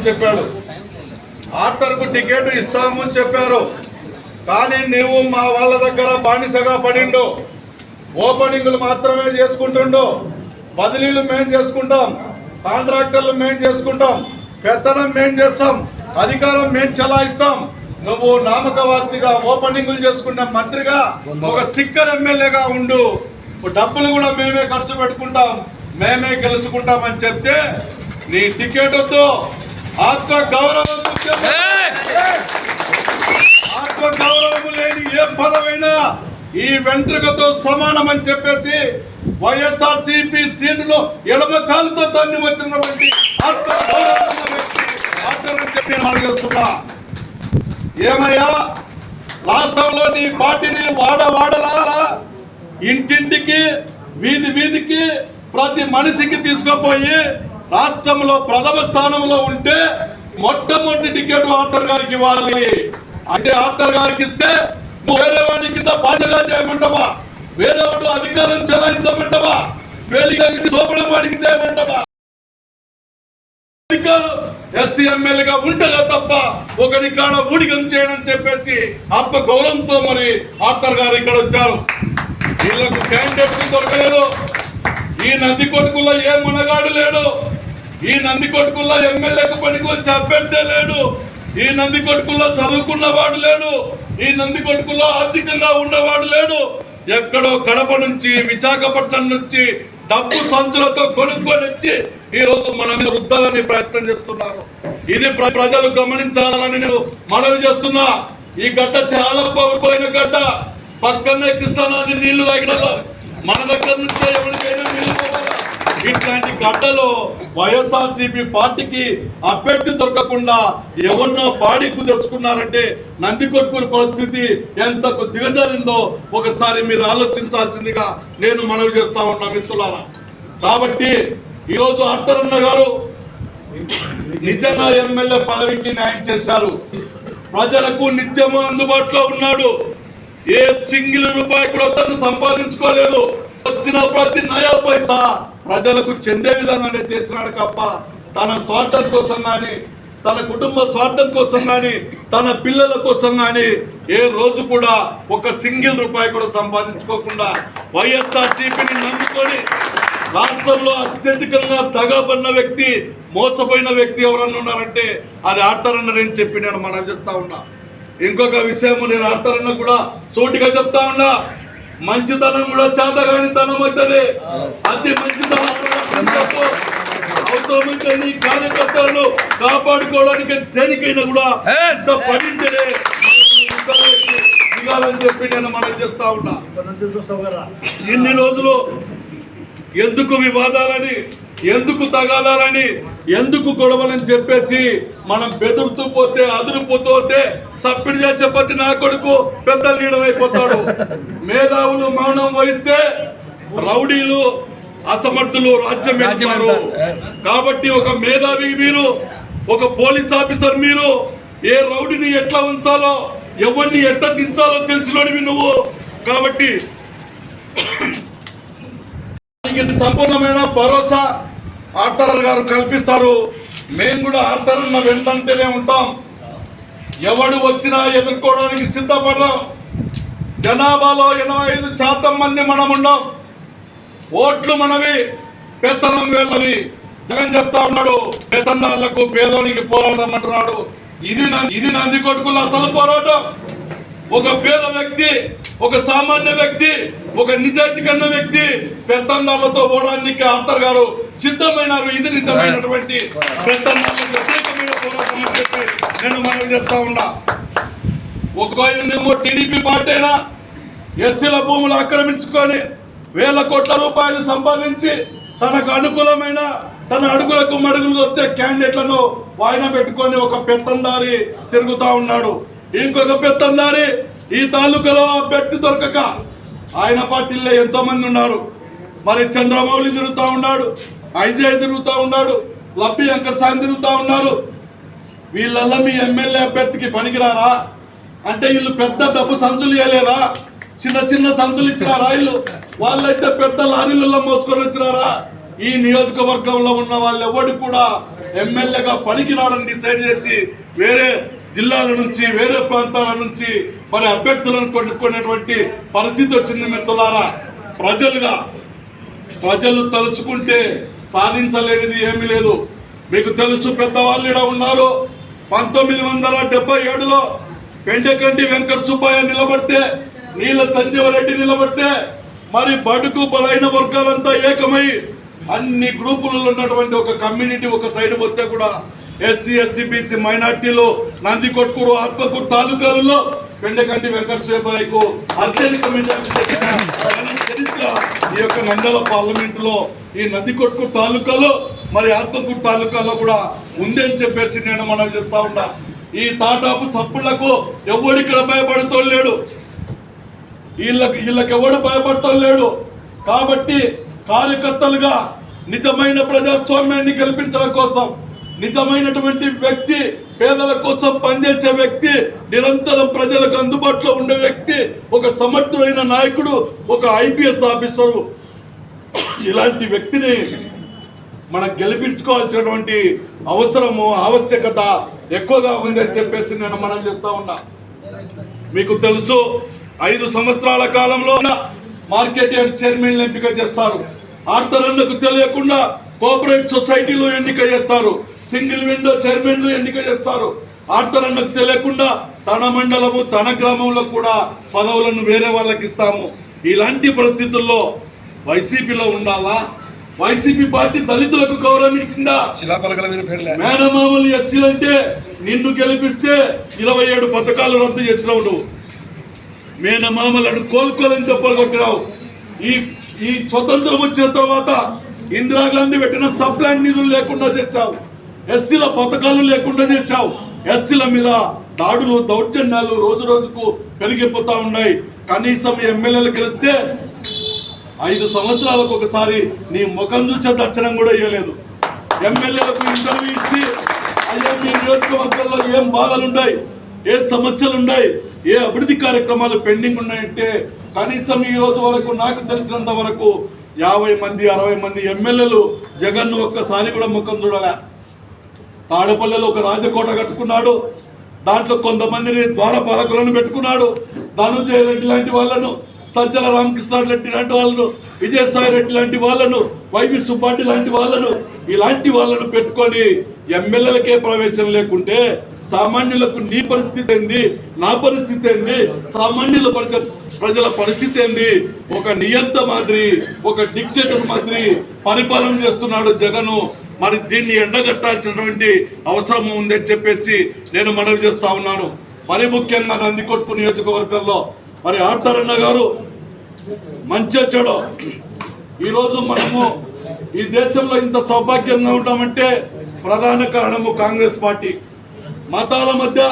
ఇస్తామని చెప్పాడు. ఆర్టర్కు టికెట్ ఇస్తామని చెప్పారు. కానీ నీవు మా వాళ్ళ దగ్గర బానిసగా పడిండు. ఓపెనింగ్లు మాత్రమే చేసుకుంటుండు. బదిలీలు మేం చేసుకుంటాం. కాంట్రాక్టర్లు మేం చేసుకుంటాం. పెత్తనం మేం చేస్తాం. అధికారం మేం చలాయిస్తాం. నువ్వు నామకవార్తిగా ఓపెనింగ్లు చేసుకున్న మంత్రిగా ఒక స్టిక్కర్ ఎమ్మెల్యేగా ఉండు. డబ్బులు కూడా మేమే ఖర్చు పెట్టుకుంటాం. మేమే గెలుచుకుంటామని చెప్తే నీ టికెట్ వద్దు. ఆత్మ గౌరవం. ఆత్మ గౌరవం లేని ఏ పదమైనా ఈ వెంట్రుకతో సమానమని చెప్పేసి వైఎస్ఆర్ సిపి సీటులో ఎడమ కాలుతో దాన్ని వచ్చినటువంటి ఆత్మ గౌరవం చెప్పి ఏమయ్యా రాష్ట్రంలో నీ పార్టీని వాడ వాడలా ఇంటింటికి వీధి వీధికి ప్రతి మనిషికి తీసుకుపోయి రాష్ట్రంలో ప్రథమ స్థానంలో ఉంటే మొట్టమొదటి టికెట్ ఆర్థర్ గారికి ఇవ్వాలి. అంటే ఆర్థర్ గారికి ఇస్తే నువ్వు వేరే వాడి కింద బాధ్యగా చేయమంటావా? వేరే వాడు అధికారం చెలాయించమంటావా? వేలికి సోపడం వాడికి చేయమంటావా? ఎస్సీ ఎమ్మెల్యేగా ఉంటగా తప్ప ఒకరి కాడ ఊడికం చేయనని చెప్పేసి ఆత్మ గౌరవంతో మరి ఆర్థర్ గారు ఇక్కడ వచ్చారు. వీళ్ళకు క్యాండిడేట్ దొరకలేదు. ఈ నంది కొట్టుకుల్లో ఏ మునగాడు లేడు. ఈ నంది కొట్టుకుల్లో ఎమ్మెల్యేకు పనికి అభ్యర్థే లేడు. ఈ నంది కొట్టుకుల్లో చదువుకున్నవాడు లేడు. ఈ నంది కొట్టుకుల్లో ఆర్థికంగా ఉన్నవాడు లేడు. ఎక్కడో కడప నుంచి విశాఖపట్నం నుంచి డబ్బు సంచులతో కొనుక్కొని వచ్చి ఈ రోజు మన మీద రుద్దాలని ప్రయత్నం చేస్తున్నారు. ఇది ప్ర- ప్రజలు గమనించాలని నేను మనవి చేస్తున్నా. ఈ గడ్డ చాలా పవర్ఫుల్ గడ్డ. పక్కనే కృష్ణానది నీళ్ళు తగిన మన దగ్గర నుంచి ఎవరికైనా ఇట్లాంటి గడ్డలో వైఎస్ఆర్సీపీ పార్టీకి అభ్యర్థి దొరకకుండా ఎవరినో బాడీకు తెచ్చుకున్నారంటే నంది పరిస్థితి ఎంతకు దిగజారిందో ఒకసారి మీరు ఆలోచించాల్సిందిగా నేను మనవి చేస్తా ఉన్నా మిత్రులారా. కాబట్టి ఈరోజు అట్టరన్న గారు నిజంగా ఎమ్మెల్యే పదవికి న్యాయం చేశారు. ప్రజలకు నిత్యము అందుబాటులో ఉన్నాడు. ఏ సింగిల్ రూపాయి కూడా తను సంపాదించుకోలేదు. వచ్చిన ప్రతి నయా పైసా ప్రజలకు చెందే విధానాన్ని చేసినాడు తప్ప తన స్వార్థం కోసం కానీ తన కుటుంబ స్వార్థం కోసం కానీ తన పిల్లల కోసం కానీ ఏ రోజు కూడా ఒక సింగిల్ రూపాయి కూడా సంపాదించుకోకుండా వైఎస్ఆర్ టీపీని నమ్ముకొని రాష్ట్రంలో అత్యధికంగా తగబడిన వ్యక్తి మోసపోయిన వ్యక్తి ఎవరన్నా ఉన్నారంటే అది ఆడతారన్న నేను చెప్పి నేను మనం చెప్తా ఉన్నా. ఇంకొక విషయం నేను ఆడతారన్న కూడా సూటిగా చెప్తా ఉన్నా. మంచితనం కూడా చేతగాని తనం అవుతుంది. అతి మంచితనం. అవసరమైతే నీ కార్యకర్తలను కాపాడుకోవడానికి దేనికైనా కూడా పడింటేనే దిగాలని చెప్పి నేను మనం చెప్తా ఉన్నా. ఇన్ని రోజులు ఎందుకు వివాదాలని ఎందుకు తగాదాలని ఎందుకు గొడవలని చెప్పేసి మనం బెదురుతూ పోతే అదురుపోతూ పోతే సప్పిడి చేసే ప్రతి నా కొడుకు పెద్ద లీడర్ అయిపోతాడు. మేధావులు మౌనం వహిస్తే రౌడీలు అసమర్థులు రాజ్యం వెళ్తారు. కాబట్టి ఒక మేధావి మీరు ఒక పోలీస్ ఆఫీసర్ మీరు ఏ రౌడీని ఎట్లా ఉంచాలో ఎవరిని ఎట్లా దించాలో తెలిసినోడివి నువ్వు. కాబట్టి సంపూర్ణమైన భరోసా. ఆర్తరర్ గారు కల్పిస్తారు. మేము కూడా ఆర్తరన్న వెంటంటేనే ఉంటాం. ఎవడు వచ్చినా ఎదుర్కోవడానికి సిద్ధపడ్డాం జనాభాలో ఎనభై ఐదు శాతం మంది మనం ఉండం ఓట్లు మనవి పెత్తనం వెళ్ళవి. జగన్ చెప్తా ఉన్నాడు పెత్తనాళ్ళకు పేదోనికి పోరాటం అంటున్నాడు. ఇది ఇది నంది కొడుకుల అసలు పోరాటం. ఒక పేద వ్యక్తి ఒక సామాన్య వ్యక్తి ఒక నిజాయితీ కన్న వ్యక్తి పెత్తందాలతో పోవడానికి ఆర్థర్ గారు సిద్ధమైనారు. ఇది నిజమైనటువంటి పోరాటం అని చెప్పి నేను మనం చేస్తా ఉన్నా. ఒక ఏమో టీడీపీ పార్టీ అయినా ఎస్సీల భూములు ఆక్రమించుకొని వేల కోట్ల రూపాయలు సంపాదించి తనకు అనుకూలమైన తన అడుగులకు మడుగులు వస్తే క్యాండిడేట్లను వాయిదా పెట్టుకొని ఒక పెత్తందారి తిరుగుతా ఉన్నాడు. ఇంకొక పెత్తందారి ఈ తాలూకాలో అభ్యర్థి దొరకక ఆయన పార్టీలో ఎంతో మంది ఉన్నారు. మరి చంద్రమౌళి తిరుగుతా ఉన్నాడు. ఐజీఐ తిరుగుతూ ఉన్నాడు లబ్బి వెంకట సాయం తిరుగుతూ ఉన్నారు. వీళ్ళల్లా మీ ఎమ్మెల్యే అభ్యర్థికి పనికిరారా? అంటే వీళ్ళు పెద్ద డబ్బు సంచులు ఇవ్వలేరా చిన్న చిన్న సంచులు ఇచ్చినారా వీళ్ళు? వాళ్ళైతే పెద్ద లారీలలో మోసుకొని వచ్చినారా? ఈ నియోజకవర్గంలో ఉన్న వాళ్ళు ఎవరు కూడా ఎమ్మెల్యేగా పనికిరాడని డిసైడ్ చేసి వేరే జిల్లాల నుంచి వేరే ప్రాంతాల నుంచి మరి అభ్యర్థులను కొనుక్కునేటువంటి పరిస్థితి వచ్చింది మిత్రులారా. ప్రజలుగా ప్రజలు తలుచుకుంటే సాధించలేనిది ఏమీ లేదు. మీకు తెలుసు పెద్దవాళ్ళు ఈడ ఉన్నారు. పంతొమ్మిది వందల డెబ్బై ఏడులో పెండకంటి వెంకట సుబ్బయ్య నిలబడితే నీళ్ళ సంజీవరెడ్డి నిలబడితే మరి బడుకు బలైన వర్గాలంతా ఏకమై అన్ని గ్రూపులలో ఉన్నటువంటి ఒక కమ్యూనిటీ ఒక సైడ్ పోతే కూడా ఎస్సీ ఎస్టీ బీసీ మైనార్టీలు నంది కొట్కూరు ఆత్మకూరు తాలూకాలలో పెండకంటి వెంకట సుబ్బయ్యకు అత్యధిక మెజార్టీ చరిత్ర. ఈ యొక్క నందల పార్లమెంట్లో ఈ నది తాలూకాలో మరి ఆత్మకూరు తాలూకాలో కూడా ఉందని చెప్పేసి నేను మనం చెప్తా ఉన్నా. ఈ తాటాపు సప్పుళ్ళకు ఎవడు ఇక్కడ భయపడుతూ లేడు వీళ్ళకి వీళ్ళకి ఎవడు భయపడటం లేడు కాబట్టి కార్యకర్తలుగా నిజమైన ప్రజాస్వామ్యాన్ని గెలిపించడం కోసం నిజమైనటువంటి వ్యక్తి పేదల కోసం పనిచేసే వ్యక్తి నిరంతరం ప్రజలకు అందుబాటులో ఉండే వ్యక్తి ఒక సమర్థుడైన నాయకుడు ఒక ఐపీఎస్ ఆఫీసరు. ఇలాంటి వ్యక్తిని మనం గెలిపించుకోవాల్సినటువంటి అవసరము ఆవశ్యకత ఎక్కువగా ఉందని చెప్పేసి నేను మనం చెప్తా ఉన్నా. మీకు తెలుసు ఐదు సంవత్సరాల కాలంలో మార్కెట్ యార్డ్ చైర్మన్ ఎంపిక చేస్తారు. ఆర్థరన్నకు తెలియకుండా కోఆపరేట్ సొసైటీలో ఎన్నిక చేస్తారు. సింగిల్ విండో చైర్మన్లు ఎన్నిక చేస్తారు. ఆర్థరన్నకు తెలియకుండా తన మండలము తన గ్రామంలో కూడా పదవులను వేరే వాళ్ళకి ఇస్తాము. ఇలాంటి పరిస్థితుల్లో వైసీపీలో ఉండాలా? వైసీపీ పార్టీ దళితులకు గౌరవం ఇచ్చిందా మేనమామలు ఎస్సీలు అంటే నిన్ను గెలిపిస్తే ఇరవై ఏడు పథకాలు రద్దు చేసినావు నువ్వు మేనమామలను కోలుకోలేని దెబ్బలు ఈ ఈ స్వతంత్రం వచ్చిన తర్వాత ఇందిరాగాంధీ పెట్టిన సప్లాన్ నిధులు లేకుండా చేశావు. ఎస్సీల పథకాలు లేకుండా చేశావు. ఎస్సీల మీద దాడులు దౌర్జన్యాలు రోజు రోజుకు పెరిగిపోతా ఉన్నాయి. కనీసం ఎమ్మెల్యేలు గెలిస్తే ఐదు సంవత్సరాలకు ఒకసారి నీ ముఖం చూసే దర్శనం కూడా ఇవ్వలేదు ఎమ్మెల్యేలకు ఇంటర్వ్యూ ఇచ్చి అయ్యా మీ నియోజకవర్గంలో ఏం బాధలున్నాయి? ఏ సమస్యలు ఉన్నాయి ఏ అభివృద్ధి కార్యక్రమాలు పెండింగ్ ఉన్నాయంటే కనీసం ఈ రోజు వరకు నాకు తెలిసినంత వరకు యాభై మంది అరవై మంది ఎమ్మెల్యేలు జగన్ ఒక్కసారి కూడా ముఖం చూడలే. తాడపల్లిలో ఒక రాజకోట కట్టుకున్నాడు. దాంట్లో కొంతమందిని ద్వారపాలకులను పెట్టుకున్నాడు. ధనుంజయ రెడ్డి లాంటి వాళ్ళను సజ్జల రామకృష్ణ రెడ్డి లాంటి వాళ్ళను విజయసాయి రెడ్డి లాంటి వాళ్ళను వైవి సుబ్బారెడ్డి లాంటి వాళ్ళను ఇలాంటి వాళ్ళను పెట్టుకొని ఎమ్మెల్యేలకే ప్రవేశం లేకుంటే సామాన్యులకు నీ పరిస్థితి ఏంది? నా పరిస్థితి ఏంది? సామాన్యుల ప్రజల పరిస్థితి ఏంది? ఒక నియంత మాదిరి ఒక డిక్టేటర్ మాదిరి పరిపాలన చేస్తున్నాడు జగను. మరి దీన్ని ఎండగట్టాల్సినటువంటి అవసరం ఉందని చెప్పేసి నేను మనవి చేస్తా ఉన్నాను. మరి ముఖ్యంగా నందికొట్టు నియోజకవర్గంలో మరి ఆర్తారన్న గారు మంచి చెడు ఈరోజు మనము ఈ దేశంలో ఇంత సౌభాగ్యంగా ఉంటామంటే ప్రధాన కారణము కాంగ్రెస్ పార్టీ. మతాల మధ్య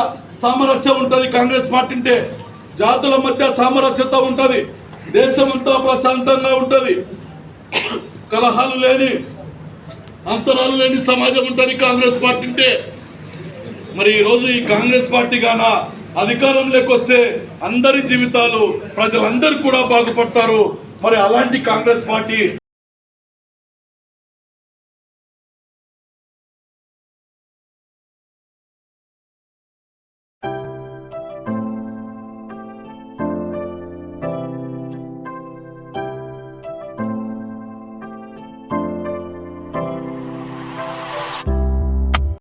సామరస్యం ఉంటుంది కాంగ్రెస్ పార్టీ అంటే జాతుల మధ్య సామరస్యత ఉంటుంది దేశమంతా ప్రశాంతంగా ఉంటుంది. కలహాలు లేని అంతరాలు లేని సమాజం ఉంటుంది కాంగ్రెస్ పార్టీ అంటే. మరి ఈరోజు ఈ కాంగ్రెస్ పార్టీ గాన అధికారంలోకి వస్తే అందరి జీవితాలు ప్రజలందరూ కూడా బాగుపడతారు. మరి అలాంటి కాంగ్రెస్ పార్టీ